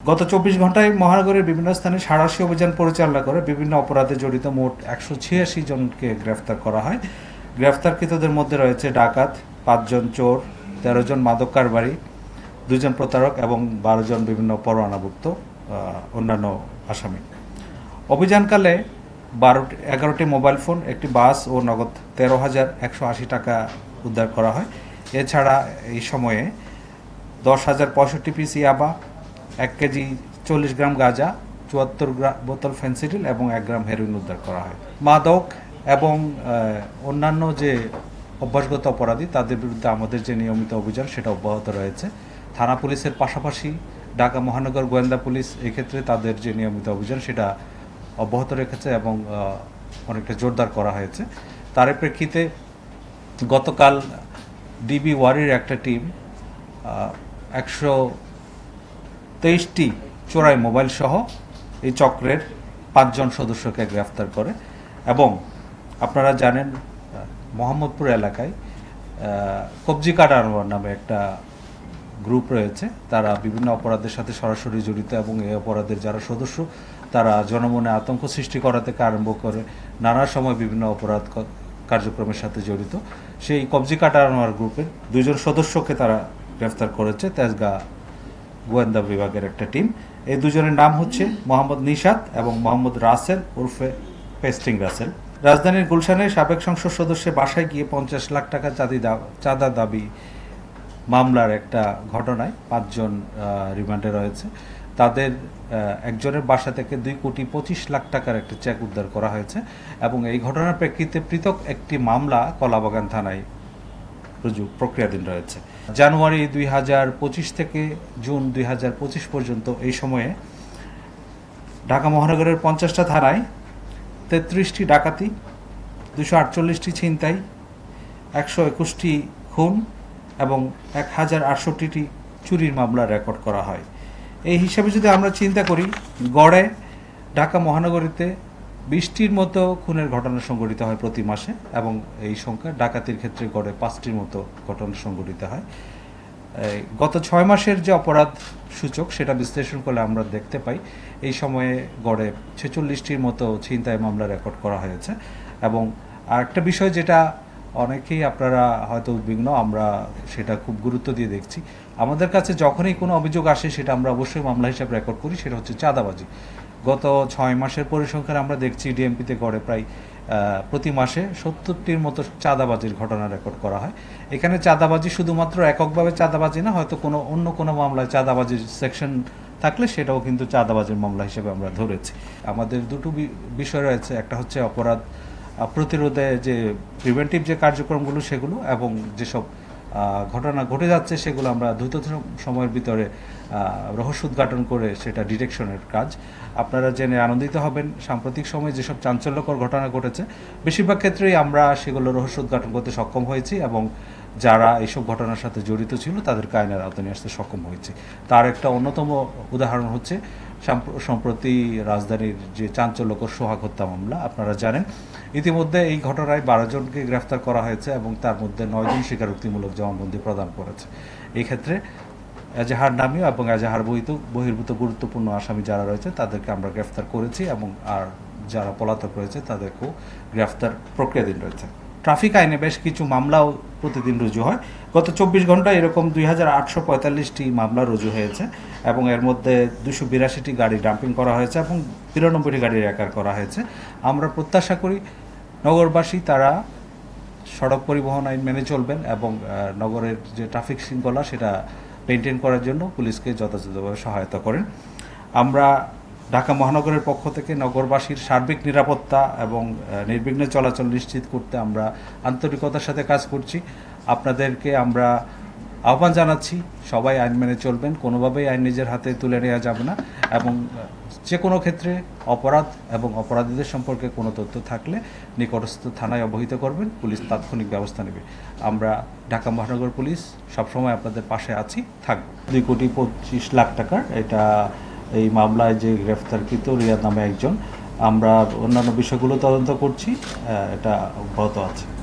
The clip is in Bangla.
গত চব্বিশ ঘন্টায় মহানগরের বিভিন্ন স্থানে সাঁড়াশি অভিযান পরিচালনা করে বিভিন্ন অপরাধে জড়িত মোট একশো ছিয়াশি জনকে গ্রেফতার করা হয়। গ্রেফতারকৃতদের মধ্যে রয়েছে ডাকাত, পাঁচজন চোর, তেরো জন মাদক কারবারি, দুজন প্রতারক এবং বারো জন বিভিন্ন পরোয়ানাভুক্ত অন্যান্য আসামি। অভিযানকালে বারোটি এগারোটি মোবাইল ফোন, একটি বাস ও নগদ তেরো হাজার একশো আশি টাকা উদ্ধার করা হয়। এছাড়া এই সময়ে দশ হাজার পঁয়ষট্টি পিস ইয়াবা এক কেজি চল্লিশ গ্রাম গাঁজা, চুয়াত্তর গ্রাম বোতল ফেন্সিডিল এবং এক গ্রাম হেরোইন উদ্ধার করা হয়। মাদক এবং অন্যান্য যে অভ্যাসগত অপরাধী, তাদের বিরুদ্ধে আমাদের যে নিয়মিত অভিযান, সেটা অব্যাহত রয়েছে। থানা পুলিশের পাশাপাশি ঢাকা মহানগর গোয়েন্দা পুলিশ এক্ষেত্রে তাদের যে নিয়মিত অভিযান, সেটা অব্যাহত রেখেছে এবং অনেকটা জোরদার করা হয়েছে। তার প্রেক্ষিতে গতকাল ডিবি ওয়ারির একটা টিম একশো তেইশটি চোরাই মোবাইল সহ এই চক্রের পাঁচজন সদস্যকে গ্রেফতার করে এবং আপনারা জানেন মোহাম্মদপুর এলাকায় কবজি কাটানোর নামে একটা গ্রুপ রয়েছে। তারা বিভিন্ন অপরাধের সাথে সরাসরি জড়িত এবং এই অপরাধের যারা সদস্য, তারা জনমনে আতঙ্ক সৃষ্টি করা থেকে আরম্ভ করে নানা সময় বিভিন্ন অপরাধ কার্যক্রমের সাথে জড়িত। সেই কবজি কাটানোর গ্রুপের দুজন সদস্যকে তারা গ্রেফতার করেছে তেজগা গোয়েন্দা বিভাগের একটা টিম। এই দুজনের নাম হচ্ছে মোহাম্মদ নিশাত এবং মোহাম্মদ রাসেল ওরফে পেস্টিং রাসেল। রাজধানীর গুলশানে সাবেক সংসদ সদস্যের বাসায় গিয়ে পঞ্চাশ লাখ টাকা চাঁদি চাঁদা দাবি মামলার একটা ঘটনায় পাঁচজন রিমান্ডে রয়েছে। তাদের একজনের বাসা থেকে দুই কোটি পঁচিশ লাখ টাকার একটা চেক উদ্ধার করা হয়েছে এবং এই ঘটনার প্রেক্ষিতে পৃথক একটি মামলা কলাবাগান থানায় প্রক্রিয়াধীন রয়েছে। জানুয়ারি দুই হাজার পঁচিশ থেকে জুন দুই হাজার পঁচিশ পর্যন্ত এই সময়ে ঢাকা মহানগরের পঞ্চাশটা থানায় তেত্রিশটি ডাকাতি, দুশো আটচল্লিশটি ছিনতাই, একশো একুশটি খুন এবং এক হাজার আটষট্টিটি চুরির মামলা রেকর্ড করা হয়। এই হিসাবে যদি আমরা চিন্তা করি, গড়ে ঢাকা মহানগরীতে বিশটির মতো খুনের ঘটনা সংঘটিত হয় প্রতি মাসে এবং এই সংখ্যা ডাকাতির ক্ষেত্রে গড়ে পাঁচটির মতো ঘটনা সংঘটিত হয়। গত ছয় মাসের যে অপরাধ সূচক সেটা বিশ্লেষণ করলে আমরা দেখতে পাই, এই সময়ে গড়ে ছেচল্লিশটির মতো ছিনতাই মামলা রেকর্ড করা হয়েছে এবং আরেকটা বিষয় যেটা অনেকেই আপনারা হয়তো উদ্বিগ্ন, আমরা সেটা খুব গুরুত্ব দিয়ে দেখছি। আমাদের কাছে যখনই কোনো অভিযোগ আসে সেটা আমরা অবশ্যই মামলা হিসাবে রেকর্ড করি, সেটা হচ্ছে চাঁদাবাজি। গত ছয় মাসের পরিসংখ্যান আমরা দেখছি ডিএমপিতে গড়ে প্রায় প্রতি মাসে সত্তরটির মতো চাঁদাবাজির ঘটনা রেকর্ড করা হয়। এখানে চাঁদাবাজি শুধুমাত্র এককভাবে চাঁদাবাজি না, হয়তো কোনো, অন্য কোনো মামলায় চাঁদাবাজির সেকশন থাকলে সেটাও কিন্তু চাঁদাবাজির মামলা হিসেবে আমরা ধরেছি। আমাদের দুটো বিষয় রয়েছে, একটা হচ্ছে অপরাধ প্রতিরোধে যে প্রিভেন্টিভ যে কার্যক্রমগুলো সেগুলো এবং যেসব ঘটনা ঘটে যাচ্ছে, সেগুলো আমরা দ্রুত সময়ের ভিতরে রহস্য উদ্ঘাটন করে সেটা ডিটেকশনের কাজ। আপনারা জেনে আনন্দিত হবেন, সাম্প্রতিক সময়ে যেসব চাঞ্চল্যকর ঘটনা ঘটেছে, বেশিরভাগ ক্ষেত্রেই আমরা সেগুলো রহস্য উদ্ঘাটন করতে সক্ষম হয়েছি এবং যারা এইসব ঘটনার সাথে জড়িত ছিল তাদের আইনের আওতায় আসতে সক্ষম হয়েছে। তার একটা অন্যতম উদাহরণ হচ্ছে সম্প্রতি রাজধানীর যে চাঞ্চল্যকর সোহাগ হত্যা মামলা, আপনারা জানেন, ইতিমধ্যে এই ঘটনায় বারো জনকে গ্রেফতার করা হয়েছে এবং তার মধ্যে নয়জন স্বীকারোক্তিমূলক জবানবন্দি প্রদান করেছে। এই ক্ষেত্রে এজাহার নামীয় এবং এজাহার বহিত, বহির্ভূত গুরুত্বপূর্ণ আসামি যারা রয়েছে, তাদেরকে আমরা গ্রেফতার করেছি এবং আর যারা পলাতক রয়েছে, তাদেরকেও গ্রেফতার প্রক্রিয়াধীন রয়েছে। ট্রাফিক আইনে বেশ কিছু মামলাও প্রতিদিন রুজু হয়। গত চব্বিশ ঘন্টায় এরকম দুই হাজার আটশো পঁয়তাল্লিশটি মামলা রুজু হয়েছে এবং এর মধ্যে দুশো বিরাশিটি গাড়ি ডাম্পিং করা হয়েছে এবং বিরানব্বইটি গাড়ি রেকার করা হয়েছে। আমরা প্রত্যাশা করি নগরবাসী তারা সড়ক পরিবহন আইন মেনে চলবেন এবং নগরের যে ট্রাফিক শৃঙ্খলা সেটা মেনটেন করার জন্য পুলিশকে যথাযথভাবে সহায়তা করেন। আমরা ঢাকা মহানগরের পক্ষ থেকে নগরবাসীর সার্বিক নিরাপত্তা এবং নির্বিঘ্নে চলাচল নিশ্চিত করতে আমরা আন্তরিকতার সাথে কাজ করছি। আপনাদেরকে আমরা আহ্বান জানাচ্ছি, সবাই আইন মেনে চলবেন, কোনোভাবেই আইন নিজের হাতে তুলে নেওয়া যাবে না এবং যে কোনো ক্ষেত্রে অপরাধ এবং অপরাধীদের সম্পর্কে কোনো তথ্য থাকলে নিকটস্থ থানায় অবহিত করবেন, পুলিশ তাৎক্ষণিক ব্যবস্থা নেবে। আমরা ঢাকা মহানগর পুলিশ সবসময় আপনাদের পাশে আছি, থাকব। দুই কোটি পঁচিশ লাখ টাকার এটা এই মামলায় যে গ্রেফতারকৃত রিয়াদ নামে একজন, আমরা অন্যান্য বিষয়গুলো তদন্ত করছি এটা অব্যাহত আছে।